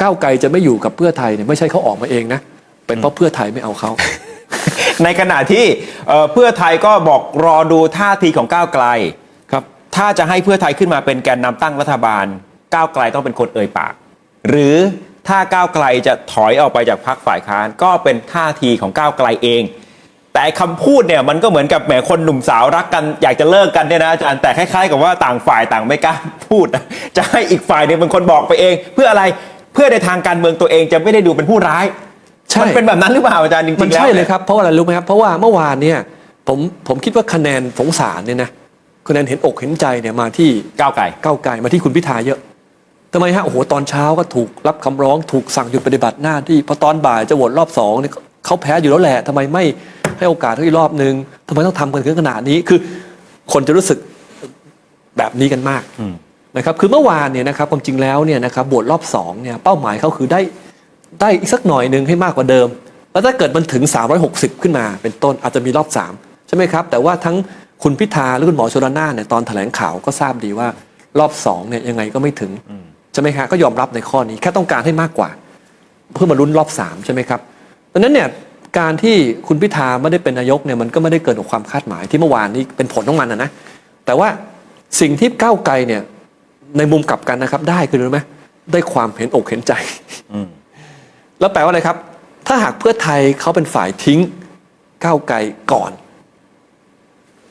ก้าวไกลจะไม่อยู่กับเพื่อไทยเนี่ยไม่ใช่เขาออกมาเองนะ เป็นเพราะเพื่อไทยไม่เอาเขา ในขณะที่เอ่อเพื่อไทยก็บอกรอดูท่าทีของก้าวไกลครับ ถ้าจะให้เพื่อไทยขึ้นมาเป็นแกนนำตั้งรัฐบาล ก้าวไกลต้องเป็นคนเอ่ยปาก หรือถ้าก้าวไกลจะถอยออกไปจากพรรคฝ่ายค้าน ก็เป็นท่าทีของก้าวไกลเอง แต่คำพูดเนี่ยมันก็เหมือนกับแหมคนหนุ่มสาวรักกันอยากจะเลิกกันเนี่ยนะอาจารย์แต่คล้ายๆ กับว่าต่างฝ่ายต่างไม่กล้าพูด จะให้อีกฝ่ายหนึงเป็นคนบอกไปเอง เพื่ออะไร เพื่อในทางการเมืองตัวเองจะไม่ได้ดูเป็นผู้ร้าย ใช่ มันเป็นแบบนั้นหรือเปล่าอาจารย์จมันริงๆแล้วใช่เลยนี่ครับเพราะว่าอะไรรู้ไหมครับเพราะว่าเมื่อวานเนี่ยผมผมคิดว่าคะแนนสงสารเนี่ยนะคะแนนเห็นอกเห็นใจเนี่ยมาที่ก้าวไกล ก้าวไกลมาที่คุณพิธาเยอะทำไมฮะโอ้โหตอนเช้าก็ถูกรับคำร้องถูกสั่งหยุดปฏิบัติหน้าที่พอตอนบ่ายจะโหวตรอบสองเนี่ยเขาแพ้อยู่แล้วแหละทำไมไม่ให้โอกาสเขาอีกรอบนึงทำไมต้องทำกันถึงขนาดนี้คือ คนจะรู้สึกแบบนี้กันมาก อืม นะครับคือเมื่อวานเนี่ยนะครับความจริงแล้วเนี่ยนะครับโหวตรอบสองเนี่ยเป้าหมายเขาคือได้ได้อีกสักหน่อยหนึ่งให้มากกว่าเดิม แล้วถ้าเกิดมันถึง 360 ขึ้นมาเป็นต้นอาจจะมีรอบ 3 ใช่ไหมครับ แต่ว่าทั้งคุณพิธาและคุณหมอชลนานเนี่ยตอนแถลงข่าวก็ทราบดีว่ารอบ2เนี่ยยังไงก็ไม่ถึงใช่ไหมฮะก็ยอมรับในข้อนี้แค่ต้องการให้มากกว่า เพื่อมาลุ้นรอบ 3 ใช่ไหมครับดังนั้นเนี่ยการที่คุณพิธาไม่ได้เป็นนายกเนี่ยมันก็ไม่ได้เกินกว่าความคาดหมายที่เมื่อวานนี้เป็นผลของมันนะนะแต่ว่าสิ่งที่ก้าวไกลเนี่ย ในมุมกลับกันนะครับ ได้คือรู้ไหมได้ความเห็นอกเห็นใจอืมแล้วแปลว่าอะไรครับ ถ้าหากเพื่อไทยเขาเป็นฝ่ายทิ้งก้าวไกลก่อน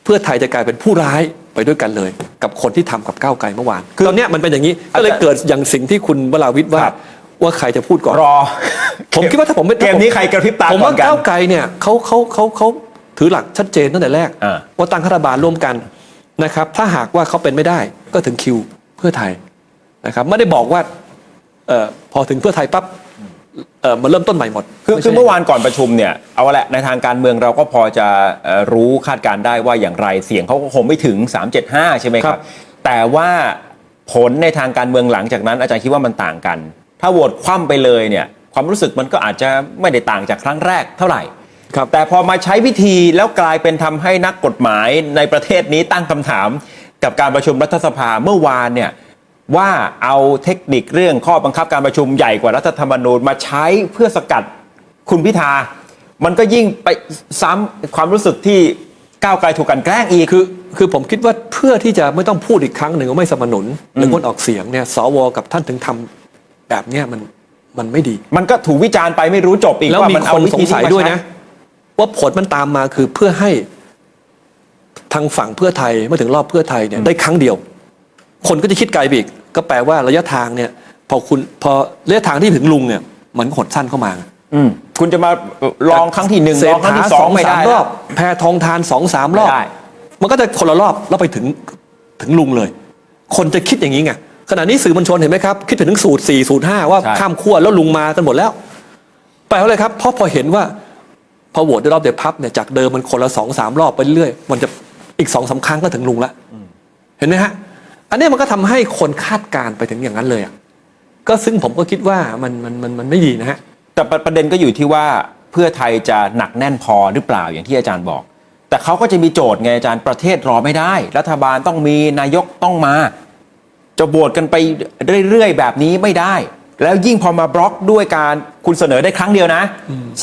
เพื่อไทยจะกลายเป็นผู้ร้ายไปด้วยกันเลย กับคนที่ทำกับก้าวไกลเมื่อวานคือตอนเนี้ยมันเป็นอย่างนี้ก็เลยเกิดอย่างสิ่งที่คุณวราวิทย์ว่าครับว่าใครจะพูดก่อนรอ ผมคิดว่าถ้าผมไม่เกมนี้ใครกระพริบตาผมก่อว่านกันก้าวไกลเนี่ยเขาเขาเขาเขาถือหลักชัดเจนตั้งแต่แรกอ่าว่าตั้งรัฐบาลร่วมกันนะครับ ถ้าหากว่าเขาเป็นไม่ได้ก็ถึงคิวเพื่อไทยนะครับไม่ได้บอกว่าเอ่อพอถึงเพื่อไทยปั๊บเอ่อมาเริ่มต้นใหม่หมด คือไใช่คือเมื่อวานก่อนประชุมเนี่ยเอาละในทางการเมืองเราก็พอจะเอ่อรู้คาดการณ์ได้ว่าอย่างไรเสียงเขาก็คงไม่ถึง 375 ใช่ไหมครับ แต่ว่าผลในทางการเมืองหลังจากนั้น อาจารย์คิดว่ามันต่างกัน ถ้าโหวตคว่ำไปเลยเนี่ยความรู้สึกมันก็อาจจะไม่ได้ต่างจากครั้งแรกเท่าไหร่ครับแต่พอมาใช้วิธีแล้วกลายเป็นทำให้นักกฎหมายในประเทศนี้ตั้งคำถาม กับการประชุมรัฐสภาเมื่อวานเนี่ยว่าเอาเทคนิคเรื่องข้อบังคับการประชุมใหญ่กว่ารัฐธรรมนูญมาใช้เพื่อสกัดคุณพิธา มันก็ยิ่งไปซ้ำความรู้สึกที่ก้าวไกลถูกกลันแกล้งอีกคือ คือผมคิดว่าเพื่อที่จะไม่ต้องพูดอีกครั้งหนึ่งว่าไม่สนับสนุนหรืองดออกเสียงเนี่ยสวกับท่านถึงทำแบบเนี้ยมันมันไม่ดี มันก็ถูกวิจารณ์ไปไม่รู้จบอีกแล้วว่ามีมันคเอานวิสธีงสัยมาด้วยใช้นะ ว่าผลมันตามมาคือเพื่อให้ ทางฝั่งเพื่อไทยเมื่อถึงรอบเพื่อไทยเนี่ยได้ครั้งเดียว คนก็จะคิดไกลไปอีก ก็แปลว่าระยะทางเนี่ย พอคุณพอระยะทางที่ถึงลุงเนี่ย มันก็หดสั้นเข้ามาอืมคุณจะมาลองครั้งที่หนึ่งเศรลษองครั้งฐาที่สสอองงไม่สาได้มรแล้อวบแพทองทานสองสามรอบไม่ได้มันก็จะคนละรอบแล้วไปถึงถึงลุงเลย คนจะคิดอย่างนี้ไงขณะนี้สื่อมวลชนเห็นไหมครับ คิดถึงสูตรสี่สูตรห้าว่าใช่ข้ามขั้วแล้วลุงมากันหมดแล้วแปลว่าอะไรครับเพราะพอเห็นว่าพอโหวตได้รอบเดียวพับเนี่ยจากเดิมมันคนละสองสามรอบไปเรื่อยมันจะ อีกสองสามครั้งก็ถึงลุงละเห็นไหมฮะ อันเนี้ยมันก็ทำให้คนคาดการณ์ไปถึงอย่างนั้นเลยอะก็ซึ่งผมก็คิดว่ามันมันมันมันไม่ดีนะฮะ แต่ประประเด็นก็อยู่ที่ว่าเพื่อไทยจะหนักแน่นพอหรือเปล่าอย่างที่อาจารย์บอก แต่เขาก็จะมีโจทย์ไงอาจารย์ประเทศรอไม่ได้ รัฐบาลต้องมีนายกต้องมา จะโหวตกันไปเรื่อยๆแบบนี้ไม่ได้ แล้วยิ่งพอมาบล็อกด้วยการคุณเสนอได้ครั้งเดียวนะ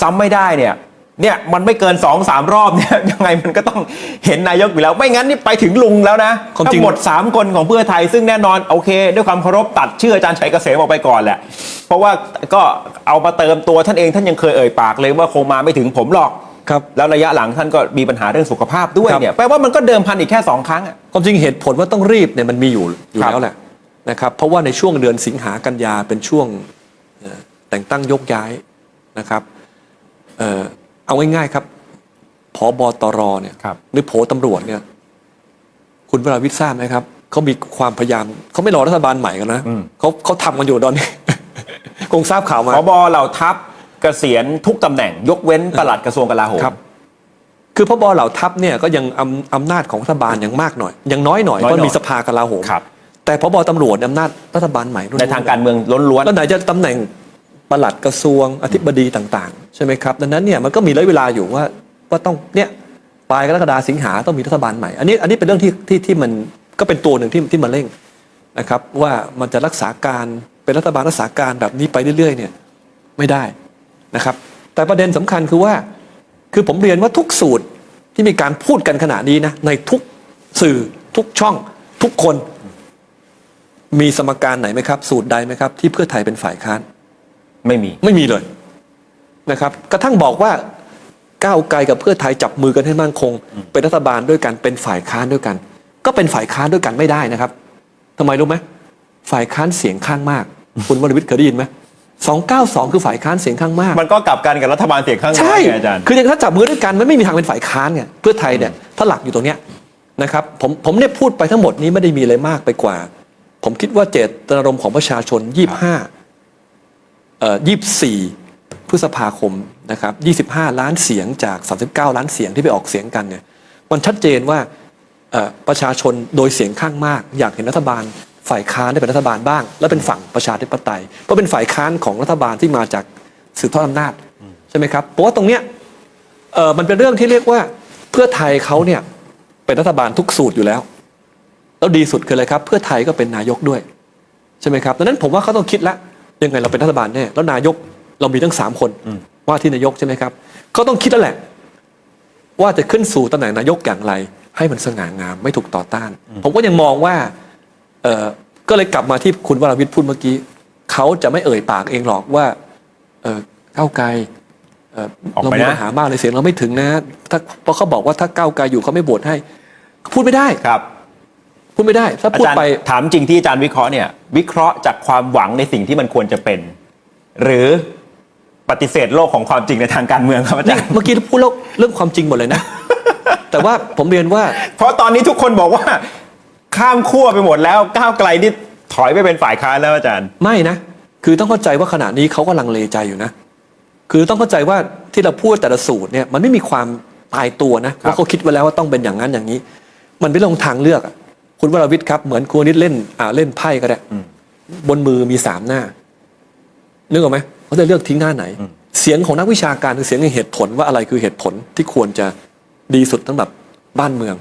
ซ้ำไม่ได้เนี่ย เนี่ยมันไม่เกิน2อสามรอบเนี่ยยังไงมันก็ต้องเห็นนายกอยู่แล้ว ไม่งั้นนี่ไปถึงลุงแล้วนะความจริทั้งงหมด 3 คนของเพื่อไทยซึ่งแน่นอนโอเค ด้วยความเคารพตัดชื่ออาจารย์ชัยเกษมออกไปก่อนแหละ เพราะว่าก็เอามาเติมตัวท่านเองท่านยังเคยเอ่ยปากเลยว่าคงมาไม่ถึงผมหรอก ครับ แล้วระยะหลังท่านก็มีปัญหาเรื่องสุขภาพด้วยครับ เนี่ยแปลว่ามันก็เดิมพันอีกแค่ 2 ครั้งอะ ความจริงเหตุผลว่าต้องรีบเนี่ยมันมีอยู่อยู่ครับ แล้วแหละนะครับเพราะว่าในช่วงเดือนสิงหากันยาเป็นช่วงเอ่อแต่งตั้งยกย้ายนะครับเอ่อ เอาง่ายๆครับพอบตรเนี่ยครับ หรือโผตำรวจเนี่ย คุณวราวิทย์ทราบไหมครับเขามีความพยายามเขาไม่รอรัฐบาลใหม่กันนะเขาเขาทำกันอยู่ตอนนี้ คงทราบข่าวมา พบเหล่าทัพเกษียณทุกตำแหน่ง ยกเว้นปลัดกระทรวงกลาโหม ครับ คือพบเหล่าทัพเนี่ยก็ยังอำอำนาจของรัฐบาลยังมากหน่อย ยังน้อยหน่อยน้อยเพราะหน่อยมีสภากลาโหมครับ แต่พบตำรวจเนี่ยอำนาจรัฐบาลใหม่ล้วนๆในทางการเมืองล้วนแล้วไหนจะตำแหน่ง ปลัดกระทรวงอธิบดีต่างๆ ใช่ไหมครับ ดังนั้นเนี่ยมันก็มีระยะเวลาอยู่ว่าว่าต้องเนี่ยปลายกรกฎาสิงหาต้องมีรัฐบาลใหม่ อันนี้อันนี้เป็นเรื่องที่ที่ที่มันก็เป็นตัวหนึ่งที่ที่มาเร่งนะครับว่ามันจะรักษาการเป็นรัฐบาลรักษาการแบบนี้ไปเรื่อยๆเนี่ยไม่ได้นะครับ แต่ประเด็นสำคัญคือว่า คือผมเรียนว่าทุกสูตรที่มีการพูดกันขณะนี้นะในทุกสื่อทุกช่อง ทุกคน มีสมการไหนไหมครับ สูตรใดไหมครับ ที่เพื่อไทยเป็นฝ่ายค้าน ไม่มี ไม่มีเลยนะครับ กระทั่งบอกว่าก้าวไกลกับเพื่อไทยจับมือกันให้มั่นคง เป็นรัฐบาลด้วยกันเป็นฝ่ายค้านด้วยกัน ก็เป็นฝ่ายค้านด้วยกันไม่ได้นะครับทำไมรู้ไหมฝ่ายค้านเสียงข้างมาก คุณวรวิทย์เคยได้ยินไหมสองเก้าสองคือฝ่ายค้านเสียงข้างมาก มันก็กลับกันกับรัฐบาลเสียงข้างน้อใช่ยไงอาจารย์คืออย่างถ้าจับมือด้วยกันมันไม่มีทางเป็นฝ่ายค้านไงเพื่อไทยเนี่ยถ้าหลักอยู่ตรงเนี้ยนะครับผมผมเนี่ยพูดไปทั้งหมดนี้ไม่ได้มีอะไรมากไปกว่า ผมคิดว่าเจตนารมณ์ของประชาชน25เอ่อ 24 พฤษภาคมนะครับ 25 ล้านเสียงจาก 39 ล้านเสียงที่ไปออกเสียงกันเนี่ยมันชัดเจนว่าประชาชนโดยเสียงข้างมาก อยากเห็นรัฐบาลฝ่ายค้านได้เป็นรัฐบาลบ้าง และเป็นฝั่งประชาธิปไตย เพราะเป็นฝ่ายค้านของรัฐบาลที่มาจากสืบทอดอำนาจใช่ไหมครับเพราะว่าตรงเนี้ยมันเป็นเรื่องที่เรียกว่าเพื่อไทยเขาเนี่ยเป็นรัฐบาลทุกสูตรอยู่แล้ว แล้วดีสุดคืออะไรครับ เพื่อไทยก็เป็นนายกด้วย ใช่ไหมครับดังนั้นผมว่าเขาต้องคิดละ ยังไงเราเป็นรัฐบาลแน่แล้วนายกเรามีทั้งสามคนอืมว่าที่นายกใช่ไหมครับเขาต้องคิดแล้วแหละ ว่าจะขึ้นสู่ตำแหน่งนายกอย่างไร ให้มันสง่างามไม่ถูกต่อต้าน ผมก็ยังมองว่าเออก็เลยกลับมาที่คุณวราวิทย์พูดเมื่อกี้เขาจะไม่เอ่ยปากเองหรอกว่า เออก้าวไกลเอ่อออกเราไปมีนะปัญหามากเลยเสียงเราไม่ถึงนะ ถ้าเพราะเขาบอกว่าถ้าก้าวไกลอยู่เขาไม่โหวตให้ พูดไม่ได้ครับ พูดไม่ได้ ถ้าอาพูดจารย์ไป ถามจริงที่อาจารย์วิเคราะห์เนี่ย วิเคราะห์จากความหวังในสิ่งที่มันควรจะเป็น หรือปฏิเสธโลกของความจริงในทางการเมืองครับอาจานี่รย์ เมื่อกี้พูดเรื่องเรื่องความจริงหมดเลยนะ แต่ว่าผมเรียนว่า เพราะตอนนี้ทุกคนบอกว่า ข้ามขั้วไปหมดแล้วก้าวไกลนี่ถอยไปเป็นฝ่ายค้านแล้วอาจารย์ ไม่นะ คือต้องเข้าใจว่าขณะนี้เขาก็ลังเลใจอยู่นะ คือต้องเข้าใจว่าที่เราพูดแต่ละสูตรเนี่ยมันไม่มีความตายตัวนะครับว่าเขาคิดไว้แล้วว่าต้องเป็นอย่างนั้นอย่างนี้ มันเป็นเรื่องของทางเลือกอะ คุณวรวิทย์ครับเหมือนคุณวนิดเล่นอ่าเล่นไพ่ก็ได้บนมือมีสามหน้านึกออกไหมเขาจะเลือกทิ้งหน้าไหน เสียงของนักวิชาการคือเสียงแห่งเหตุผลว่าอะไรคือเหตุผลที่ควรจะดีสุดสำหรับบ้านเมือง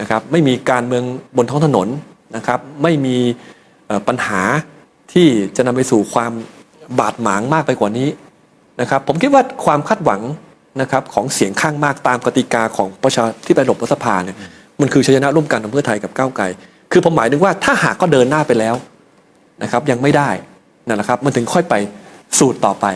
นะครับ ไม่มีการเมืองบนท้องถนนนะครับ ไม่มีเอ่อปัญหาที่จะนำไปสู่ความบาดหมางมากไปกว่านี้นะครับ ผมคิดว่าความคาดหวังนะครับของเสียงข้างมากตามกติกาของประชาที่ไประบบรัฐสภาเนี่ย มันคือชัยชนะร่วมกันของเพื่อไทยกับก้าวไกล คือผมหมายถึงว่าถ้าหากก็เดินหน้าไปแล้วนะครับยังไม่ได้นั่นแหละครับมันถึงค่อยไปสูตรต่อไป